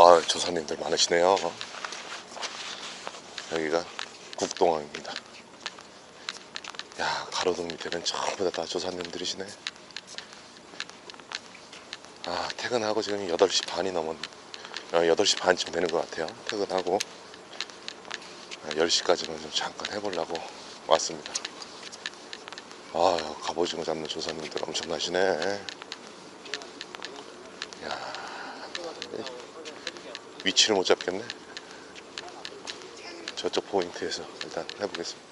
아, 조사님들 많으시네요. 여기가 국동항입니다. 야, 가로등 밑에는 전부 다, 다 조사님들이시네. 아, 퇴근하고 지금 8시 반이 어, 8시 반쯤 되는 것 같아요. 퇴근하고 10시까지만 좀 잠깐 해보려고 왔습니다. 아, 갑오징어 잡는 조사님들 엄청나시네. 위치를 못 잡겠네. 저쪽 포인트에서 일단 해보겠습니다.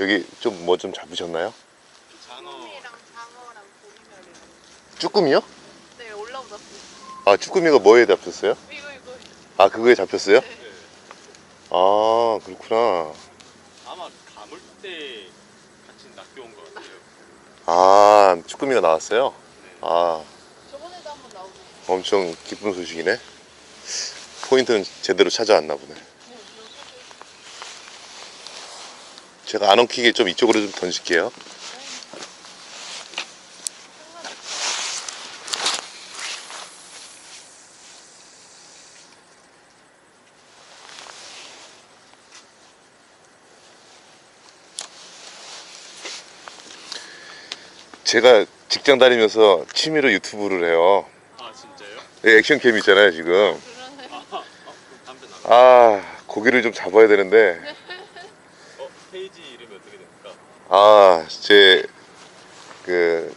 여기 좀뭐 좀 잡으셨나요? 쭈꾸미요? 네 올라오다 아 쭈꾸미가 뭐에 잡혔어요? 이거 이거 아 그거에 잡혔어요? 아 그렇구나. 때 같이 낚여온 것 같아요. 아 쭈꾸미가 나왔어요? 아 저번에도 한번 나오고 엄청 기쁜 소식이네. 포인트는 제대로 찾아왔나 보네. 제가 안 엉키게 좀 이쪽으로 좀 던질게요. 제가 직장 다니면서 취미로 유튜브를 해요. 아 진짜요? 네, 액션캠 있잖아요 지금. 그러네 아, 아 그럼 담배 나. 아 고기를 좀 잡아야 되는데 어 페이지 이름이 어떻게 됩니까? 아제 그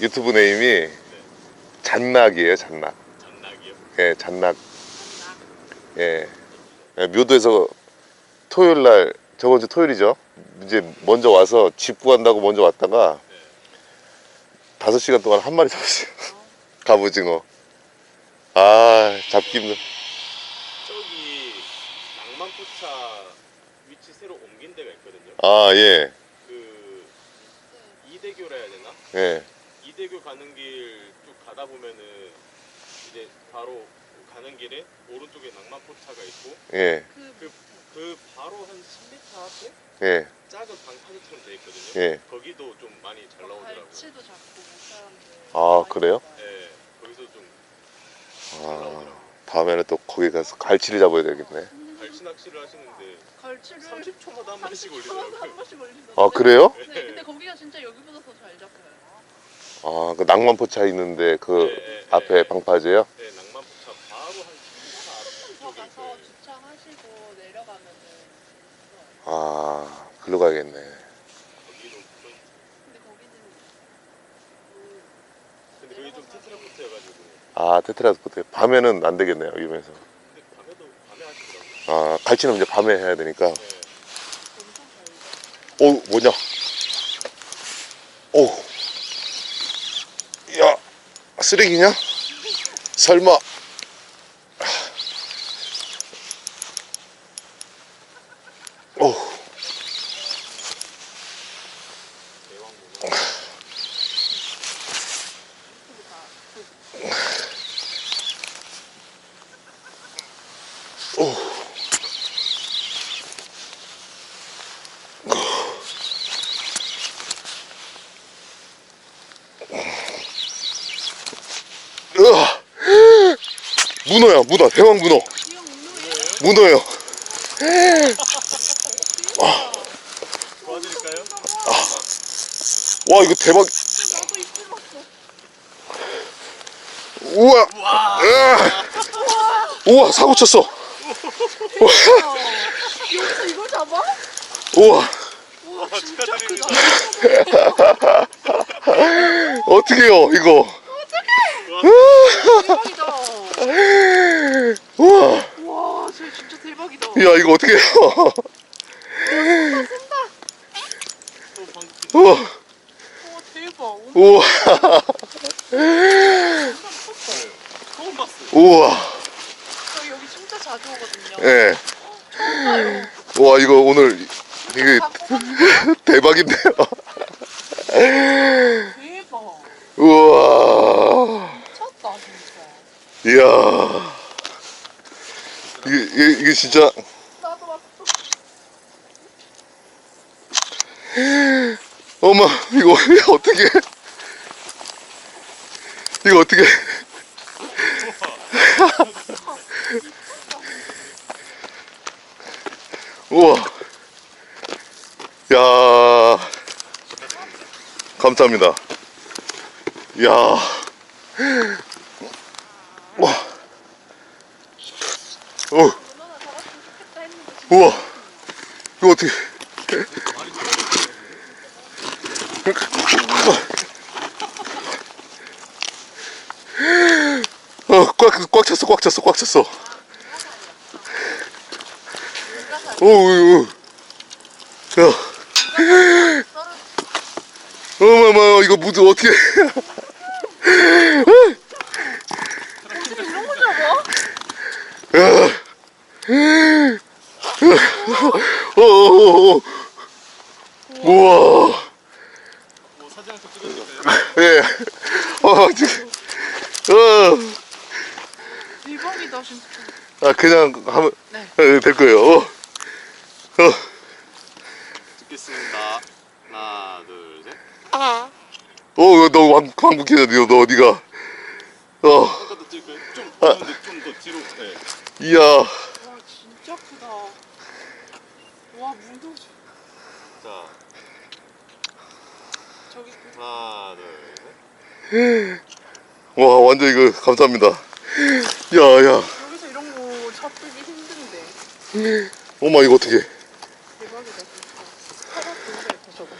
유튜브 네임이 잔낙이에요 잔낙 잔낙이요? 예 잔낙 예 예, 묘도에서 토요일 날 저번 주 토요일이죠 이제 먼저 와서 집 구한다고 먼저 왔다가 네. 다섯 시간 동안 한 마리 잡았어요 갑오징어 아 잡기 힘들 저기 낭만포차 위치 새로 옮긴 데가 있거든요. 아 예 그 이대교라 해야 되나? 예. 이대교 가는 길 쭉 가다 보면은 이제 바로 가는 길에 오른쪽에 낭만포차가 있고 예, 그, 그 바로 한 10m 앞에 예, 작은 방파제처럼 돼 있거든요. 예. 거기도 좀 많이 잘 나오더라고요. 갈치도 잡고 못 사람들 아, 그래요? 네, 거기서 좀 아, 다음에는 또 거기 가서 갈치를 잡아야 되겠네. 갈치 낚시를 하시는데 갈치를 30초마다 한 마리씩 30초마다 올리더라고요. 한 번씩 올리던데 아, 그래요? 네 근데 거기가 진짜 여기보다 더 잘 잡혀요 아, 그 낭만포차 있는데 그 네, 네, 앞에 네. 방파제요? 네, 낭만포차 바로 한 10m 가서 그 주차하시고 내려가면은 아, 글로 가야겠네. 근데 거기는 근데 거기 좀 테트라포트여가지고 아, 테트라스포트. 밤에는 안 되겠네요, 위험해서. 근데 밤에도 밤에 하시더라고요. 아, 갈치는 이제 밤에 해야 되니까. 네. 엄청 잘 오, 뭐냐? 오. 야, 쓰레기냐? 설마. 문어야, 문어, 대왕 문어. 문어요. 도와드릴까요? 와, 이거 대박. 우와. 으아. 우와, 사고 쳤어. 여기서 이걸 잡아? 우와. 와 진짜. 크다 어떻게요, 이거? 대박이다 우와. 와 저 진짜 대박이다 야, 이거 어떻게 해요? 또 방금 우와. 와 대박 엄청 우와. 컸어 처음 봤어요. 우와. 저 여기 진짜 자주 오거든요 예. 처음 봐요 와, 이거 오늘 이게 대박인데요. 대박 우와. 미쳤다 진짜 이야. 이게, 이게, 이게 진짜 어 엄마 이거 어떻게? 이거 어떻게? 우와. 야. 감사합니다. 야. 와. 어. 우와 이거 어떻게 어, 꽉, 꽉 찼어, 꽉 찼어, 꽉 찼어. 오, 오, 오. 야. 어머머, 이거 무드 어떻게. 어떻게 이런 거 잡아? 야. 어, 어, 어, 어. 우와. 뭐 사진 한번 찍어주세요. 예. 어, 지금. 어. 대박이다 진짜 아, 그냥 하면 네. 예, 될 거예요. 어. 어. 찍겠습니다. 하나, 둘, 셋. 어, 너 왕, 왕국해야 돼, 너 어디가. 어, 한칸 더 찍을까요? 좀, 아. 근데 좀 더 뒤로. 네. 이야. 와 진짜 크다 와 문도 자, 저기 하나, 둘, 셋. 와, 완전 이거 감사합니다. 야, 야. 여기서 이런 거 잡기 힘든데 엄마, 이거 어떻게. 대박이다 진짜 저거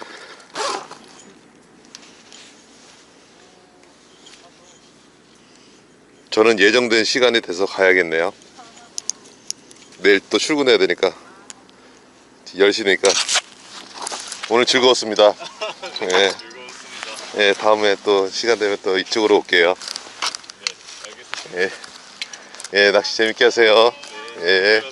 저는 예정된 시간이 돼서 가야겠네요. 내일 또 출근해야 되니까. 10시니까. 오늘 즐거웠습니다. 예, 즐거웠습니다. 예, 다음에 또 시간 되면 또 이쪽으로 올게요. 네, 알겠습니다. 예, 예, 낚시 재밌게 하세요. 네, 예.